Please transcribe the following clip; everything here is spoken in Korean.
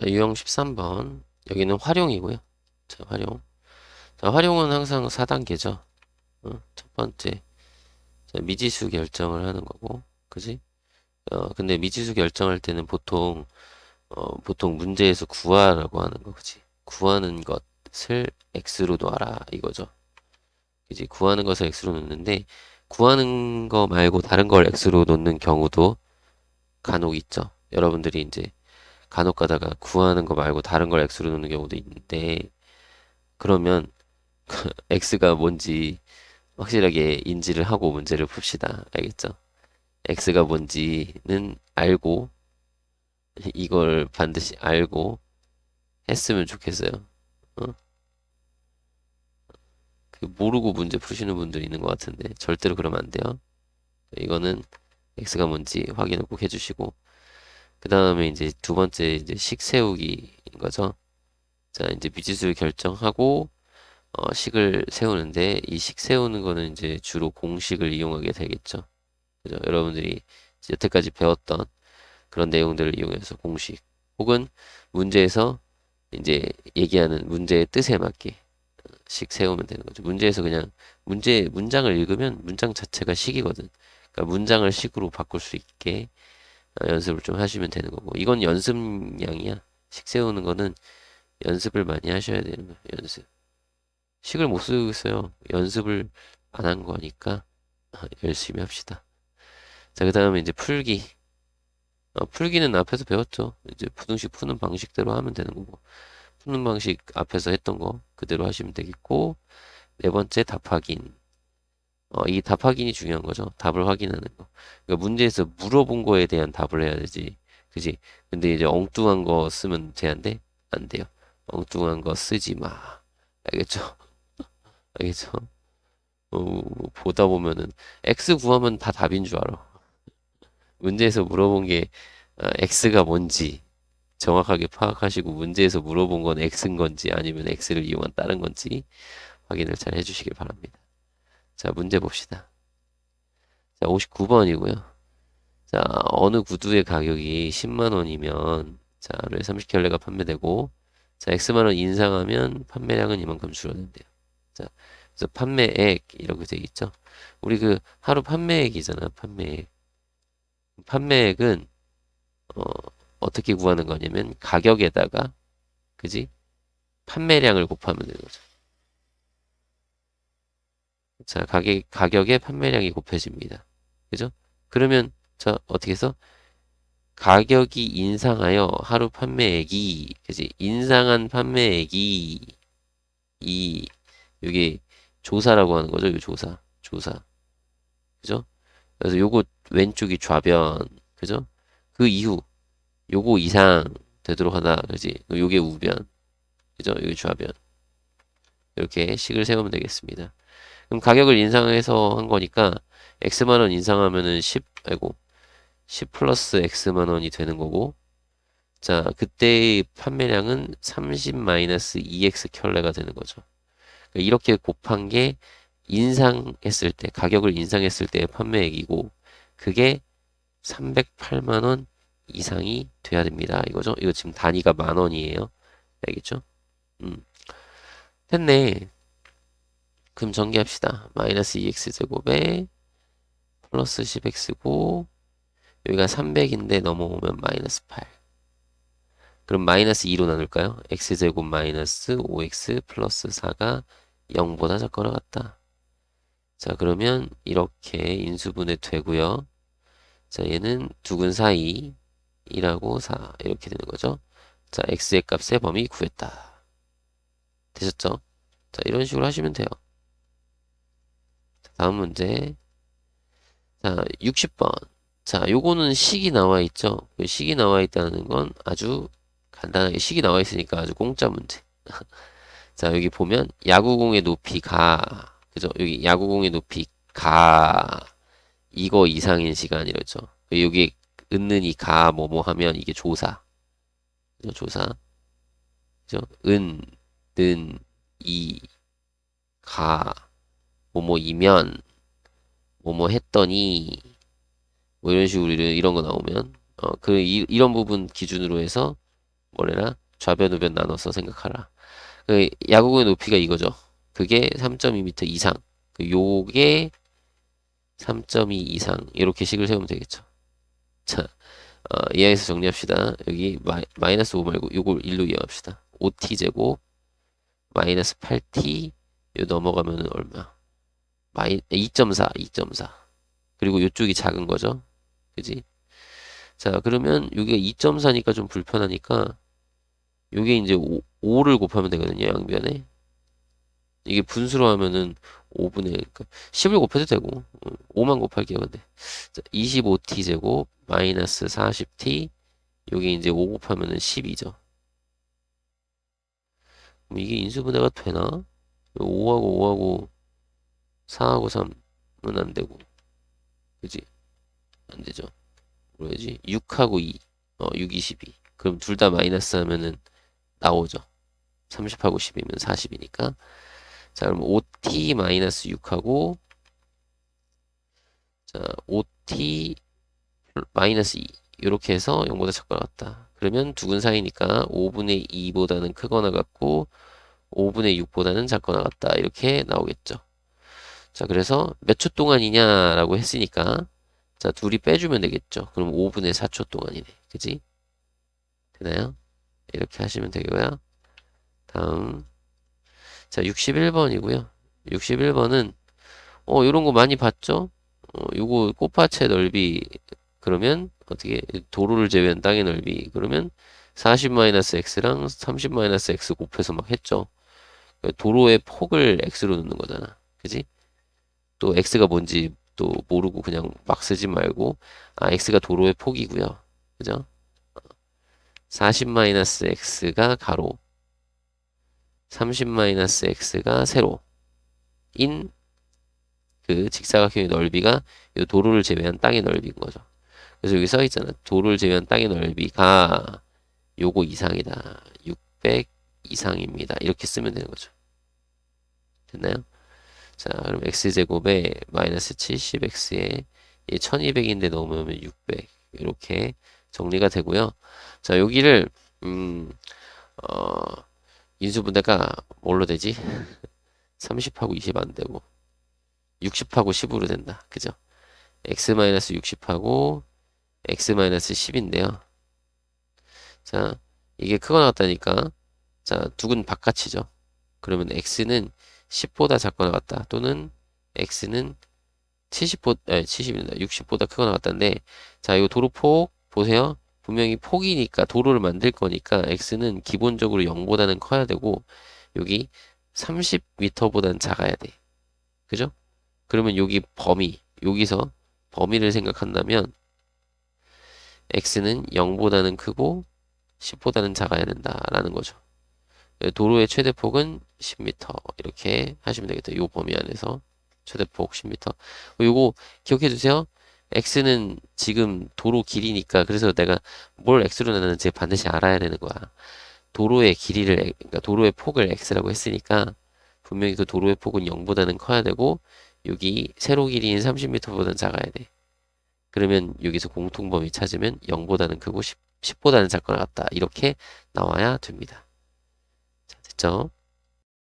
자, 유형 13번. 여기는 활용이고요. 자, 활용. 자, 활용은 항상 4단계죠. 어, 첫 번째. 자, 미지수 결정을 하는 거고. 그지? 어, 근데 미지수 결정할 때는 보통, 어, 보통 문제에서 구하라고 하는 거, 그지? 구하는 것을 x로 놓아라. 이거죠. 그지? 구하는 것을 x로 놓는데, 구하는 거 말고 다른 걸 x로 놓는 경우도 간혹 있죠. 여러분들이 이제 간혹 가다가 구하는 거 말고 다른 걸 x로 놓는 경우도 있는데 그러면 x가 뭔지 확실하게 인지를 하고 문제를 풉시다. 알겠죠? x가 뭔지는 알고 이걸 반드시 알고 했으면 좋겠어요. 어? 그 모르고 문제 푸시는 분들이 있는 것 같은데 절대로 그러면 안 돼요. 이거는 x가 뭔지 확인을 꼭 해주시고 그 다음에 이제 두 번째 이제 식 세우기인 거죠. 자 이제 미지수를 결정하고 어, 식을 세우는데 이 식 세우는 거는 이제 주로 공식을 이용하게 되겠죠. 그죠? 여러분들이 여태까지 배웠던 그런 내용들을 이용해서 공식 혹은 문제에서 이제 얘기하는 문제의 뜻에 맞게 식 세우면 되는 거죠. 문제에서 그냥 문제 문장을 읽으면 문장 자체가 식이거든. 그러니까 문장을 식으로 바꿀 수 있게 어, 연습을 좀 하시면 되는 거고 이건 연습량이야. 식 세우는 거는 연습을 많이 하셔야 되는 거예요. 연습. 식을 못 쓰고 있어요. 연습을 안 한 거니까 열심히 합시다. 자, 그 다음에 이제 풀기. 어, 풀기는 앞에서 배웠죠. 이제 부등식 푸는 방식대로 하면 되는 거고. 푸는 방식 앞에서 했던 거 그대로 하시면 되겠고. 네 번째 답 확인. 어, 이 답 확인이 중요한 거죠. 답을 확인하는 거. 그러니까 문제에서 물어본 거에 대한 답을 해야 되지. 그지? 근데 이제 엉뚱한 거 쓰면 돼안돼? 안 돼요. 엉뚱한 거 쓰지 마. 알겠죠? 알겠죠? 어, 보다 보면은 x 구하면 다 답인 줄 알아. 문제에서 물어본 게 어, x가 뭔지 정확하게 파악하시고 문제에서 물어본 건 x인 건지 아니면 x를 이용한 다른 건지 확인을 잘 해주시길 바랍니다. 자, 문제 봅시다. 자, 59번이고요. 자, 어느 구두의 가격이 10만 원이면 자, 하루에 30켤레가 판매되고 자, X만 원 인상하면 판매량은 이만큼 줄어든대요. 자, 그래서 판매액 이렇게 되어 있죠. 우리 그 하루 판매액이잖아, 판매액. 판매액은 어, 어떻게 구하는 거냐면 가격에다가 그지? 판매량을 곱하면 되는 거죠. 자, 가격, 가격에 판매량이 곱해집니다. 그죠? 그러면, 자, 어떻게 해서? 가격이 인상하여 하루 판매액이, 그지? 인상한 판매액이, 이, 이게 조사라고 하는 거죠. 이 조사. 조사. 그죠? 그래서 요거 왼쪽이 좌변. 그죠? 그 이후, 요거 이상 되도록 하다. 그지? 요게 우변. 그죠? 요게 좌변. 이렇게 식을 세우면 되겠습니다. 그럼 가격을 인상해서 한 거니까 x만 원 인상하면은 10 아이고 10 플러스 x만 원이 되는 거고 자 그때의 판매량은 30 마이너스 2x 켤레가 되는 거죠. 그러니까 이렇게 곱한 게 인상했을 때 가격을 인상했을 때의 판매액이고 그게 308만 원 이상이 돼야 됩니다. 이거죠. 이거 지금 단위가 만 원이에요. 알겠죠? 음. 됐네. 그럼 전개합시다. 마이너스 2x 제곱에 플러스 10x고 여기가 300인데 넘어오면 마이너스 8. 그럼 마이너스 2로 나눌까요? x제곱 마이너스 5x 플러스 4가 0보다 작거나 같다. 자 그러면 이렇게 인수분해 되고요. 자 얘는 두근 사이 2라고 4 이렇게 되는 거죠. 자 x의 값의 범위 구했다. 되셨죠? 자 이런 식으로 하시면 돼요. 다음 문제. 자, 60번. 자, 요거는 식이 나와 있죠. 그 식이 나와 있다는 건 아주 간단하게 식이 나와 있으니까 아주 공짜 문제. 자, 여기 보면 야구공의 높이 가. 그죠? 여기 야구공의 높이 가. 이거 이상인 시간이랬죠. 여기 은는 이 가, 뭐, 뭐 하면 이게 조사. 그죠? 조사. 그죠? 은, 는, 이, 가. 뭐뭐이면 뭐뭐 했더니 뭐 이런 식으로 이런, 이런 거 나오면 어, 그 이, 이런 부분 기준으로 해서 뭐래라? 좌변 우변 나눠서 생각하라. 그 야구공의 높이가 이거죠. 그게 3.2m 이상. 그 요게 3.2 이상 이렇게 식을 세우면 되겠죠. 자, 어, 이하에서 정리합시다. 여기 마이, 마이 너스 5 말고 요걸 1로 이해합시다. 5t 제곱 마이너스 8t 요 넘어가면은 얼마? 마이 2.4, 2.4. 그리고 요쪽이 작은 거죠. 그지? 자, 그러면 여기가 2.4니까 좀 불편하니까 요게 이제 5, 5를 곱하면 되거든요. 양변에. 이게 분수로 하면은 5분의 그러니까 10을 곱해도 되고 5만 곱할게요. 근데 자, 25t 제곱 마이너스 40t 여기 이제 5 곱하면은 12죠. 그럼 이게 인수분해가 되나? 5하고 5하고 4하고 3은 안 되고 그지? 안 되죠. 뭐야지? 6하고 2 어, 6, 22 그럼 둘 다 마이너스 하면은 나오죠. 30하고 10이면 40이니까 자, 그럼 5t 마이너스 6하고 자, 5t 마이너스 2 이렇게 해서 0보다 작거나 같다. 그러면 두근 사이니까 5분의 2보다는 크거나 같고 5분의 6보다는 작거나 같다. 이렇게 나오겠죠. 자, 그래서 몇 초 동안이냐라고 했으니까 자, 둘이 빼주면 되겠죠. 그럼 5분의 4초 동안이네. 그지? 되나요? 이렇게 하시면 되고요. 다음 자, 61번이고요. 61번은 어, 요런 거 많이 봤죠? 어, 요거 꽃밭의 넓이 그러면 어떻게 도로를 제외한 땅의 넓이 그러면 40-x랑 30-x 곱해서 막 했죠. 그러니까 도로의 폭을 x로 넣는 거잖아. 그지? 또 x가 뭔지 또 모르고 그냥 막 쓰지 말고 아 x가 도로의 폭이고요. 그죠? 40-x가 가로 30-x가 세로 인 그 직사각형의 넓이가 이 도로를 제외한 땅의 넓이인 거죠. 그래서 여기 써 있잖아. 도로를 제외한 땅의 넓이가 요거 이상이다. 600 이상입니다. 이렇게 쓰면 되는 거죠. 됐나요? 자, 그럼 x제곱에 마이너스 70x에 1200인데 넣으면 600 이렇게 정리가 되고요. 자, 여기를 음, 어, 인수분해가 뭘로 되지? 30하고 20 안 되고 60하고 10으로 된다. 그죠? x-60하고 x-10인데요. 자, 이게 크거나 같다니까 자, 두근 바깥이죠. 그러면 x는 10보다 작거나 같다. 또는 x는 70보, 아니 70입니다. 60보다 크거나 같다인데 자, 이 도로폭 보세요. 분명히 폭이니까 도로를 만들 거니까 x는 기본적으로 0보다는 커야 되고 여기 30m보다는 작아야 돼. 그죠? 그러면 여기 범위, 여기서 범위를 생각한다면 x는 0보다는 크고 10보다는 작아야 된다라는 거죠. 도로의 최대폭은 10m 이렇게 하시면 되겠다. 이 범위 안에서 최대폭 10m. 요거 기억해 주세요. x는 지금 도로 길이니까 그래서 내가 뭘 x로 나누는지 반드시 알아야 되는 거야. 도로의 길이를 그러니까 도로의 폭을 x라고 했으니까 분명히 그 도로의 폭은 0보다는 커야 되고 여기 세로 길이인 30m보다는 작아야 돼. 그러면 여기서 공통 범위 찾으면 0보다는 크고 10, 10보다는 작거나 같다. 이렇게 나와야 됩니다. 자, 됐죠?